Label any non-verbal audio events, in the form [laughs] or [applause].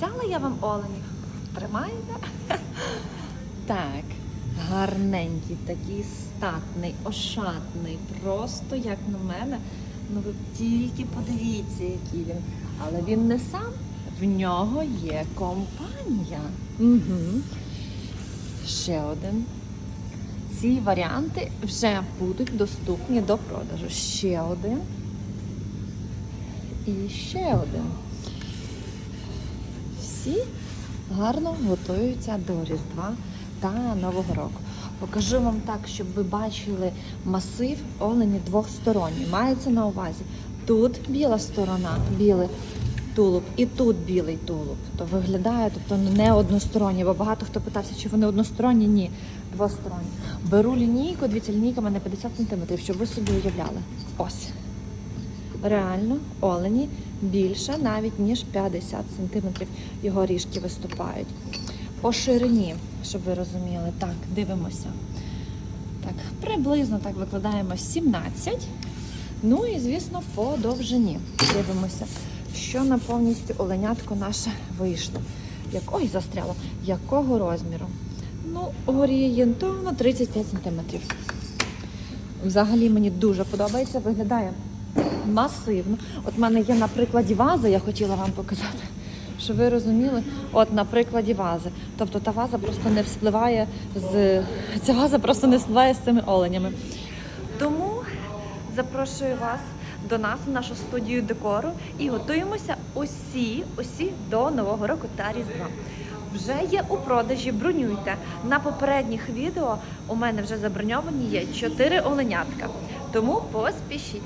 Взяла я вам оленів. Тримаєте? [laughs] Так, гарненький, такий статний, ошатний, просто як на мене. Ну ви тільки подивіться, який він. Але він не сам, в нього є компанія. Угу. Ще один. Ці варіанти вже будуть доступні до продажу. Ще один. І ще один. Всі гарно готуються до Різдва та Нового року. Покажу вам так, щоб ви бачили масив олені двохсторонній. Мається на увазі. Тут біла сторона, білий тулуб, і тут білий тулуб. То виглядає, тобто не односторонні, бо багато хто питався, чи вони односторонні, ні, двосторонні. Беру лінійку, дивіться, лінійка мене 50 см, щоб ви собі уявляли. Ось. Реально олені більше навіть ніж 50 см його ріжки виступають. По ширині, щоб ви розуміли, так, дивимося. Так, приблизно так викладаємо 17. Ну і, звісно, по довжині. Дивимося, що на повністю оленятко наше вийшло. Як, ой, застряло. Якого розміру? Ну, орієнтовно 35 см. Взагалі мені дуже подобається, виглядає масивно. От в мене є на прикладі вази, я хотіла вам показати, щоб ви розуміли, от на прикладі вази. Тобто та ваза просто не вспливає з ця ваза просто не вспливає з цими оленями. Тому запрошую вас до нас в нашу студію декору і готуємося усі, усі до Нового року та Різдва. Вже є у продажі, бронюйте. На попередніх відео у мене вже заброньовані є 4 оленятка. Тому поспішіть.